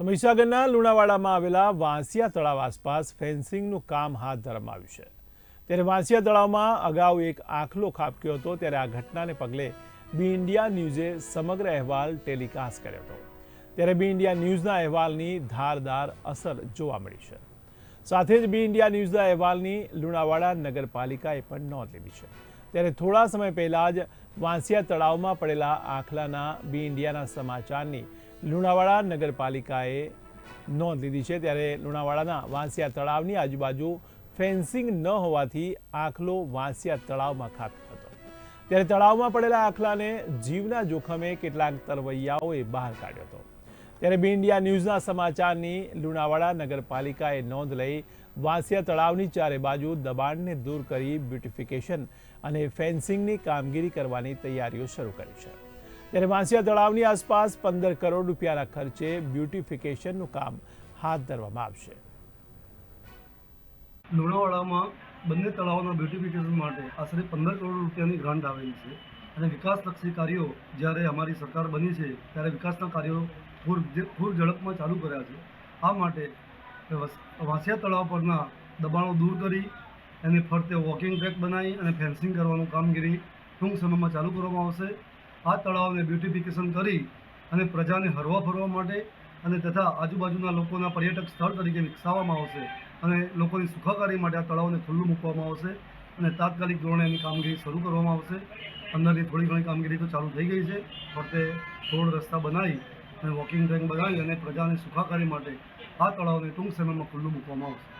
તો મહીસાગરના લુણાવાડામાં આવેલા વાંસિયા તળાવ આસપાસ ફેન્સિંગનું કામ હાથ ધરવામાં આવ્યું છે. ત્યારે વાંસિયા તળાવમાં અગાઉ એક આખલો ખાબક્યો હતો, ત્યારે આ ઘટનાને પગલે બી ઇન્ડિયા ન્યૂઝે સમગ્ર અહેવાલ ટેલિકાસ્ટ કર્યો હતો. ત્યારે બી ઇન્ડિયા ન્યૂઝના અહેવાલની ધારદાર અસર જોવા મળી છે. સાથે જ બી ઇન્ડિયા ન્યૂઝના અહેવાલની લુણાવાડા નગરપાલિકાએ પણ નોંધ લીધી છે. ત્યારે થોડા સમય પહેલાં જ વાંસિયા તળાવમાં પડેલા આખલાના બી ઇન્ડિયાના સમાચારની લુણાવાડા નગરપાલિકાએ નોંધ લીધી છે. ત્યારે લુણાવાડાના વાંસિયા તળાવની આજુબાજુ ફેન્સિંગ ન હોવાથી આખલો વાંસિયા તળાવમાં ખાબક્યો હતો. ત્યારે તળાવમાં પડેલા આખલાને જીવના જોખમે કેટલાક તરવૈયાઓએ બહાર કાઢ્યો હતો. ત્યારે બી ઇન્ડિયા ન્યૂઝના સમાચારની લુણાવાડા નગરપાલિકાએ નોંધ લઈ વાંસિયા તળાવની ચારે બાજુ દબાણને દૂર કરી બ્યુટિફિકેશન અને ફેન્સિંગની કામગીરી કરવાની તૈયારીઓ શરૂ કરી છે. ત્યારે વાંસિયા તળાવની આસપાસ પંદર કરોડ રૂપિયાના ખર્ચે બ્યુટિફિકેશનનું કામ હાથ ધરવામાં આવશે. લુણાવાડામાં બંને તળાવોના બ્યુટિફિકેશન માટે આશરે પંદર કરોડ રૂપિયાની ગ્રાન્ટ આવેલી છે. અને વિકાસલક્ષી કાર્યો જ્યારે અમારી સરકાર બની છે, ત્યારે વિકાસના કાર્યો પૂર પૂર ઝડપમાં ચાલુ કર્યા છે. આ માટે વસ- વાંસિયા તળાવ પરના દબાણો દૂર કરી એને ફરતે વોકિંગ ટ્રેક બનાવી અને ફેન્સિંગ કરવાનું કામગીરી ટૂંક સમયમાં ચાલુ કરવામાં આવશે. આ તળાવને બ્યુટિફિકેશન કરી અને પ્રજાને હરવા ફરવા માટે અને તથા આજુબાજુના લોકોના પર્યટક સ્થળ તરીકે વિકસાવવામાં આવશે અને લોકોની સુખાકારી માટે આ તળાવને ખુલ્લું મૂકવામાં આવશે. અને તાત્કાલિક ધોરણે એની કામગીરી શરૂ કરવામાં આવશે. અંદરની થોડી ઘણી કામગીરી તો ચાલુ થઈ ગઈ છે. ફરતે રોડ રસ્તા બનાવી અને વોકિંગ ટ્રેક બનાવી અને પ્રજાને સુખાકારી માટે આ તળાવને ટૂંક સમયમાં ખુલ્લું મૂકવામાં આવશે.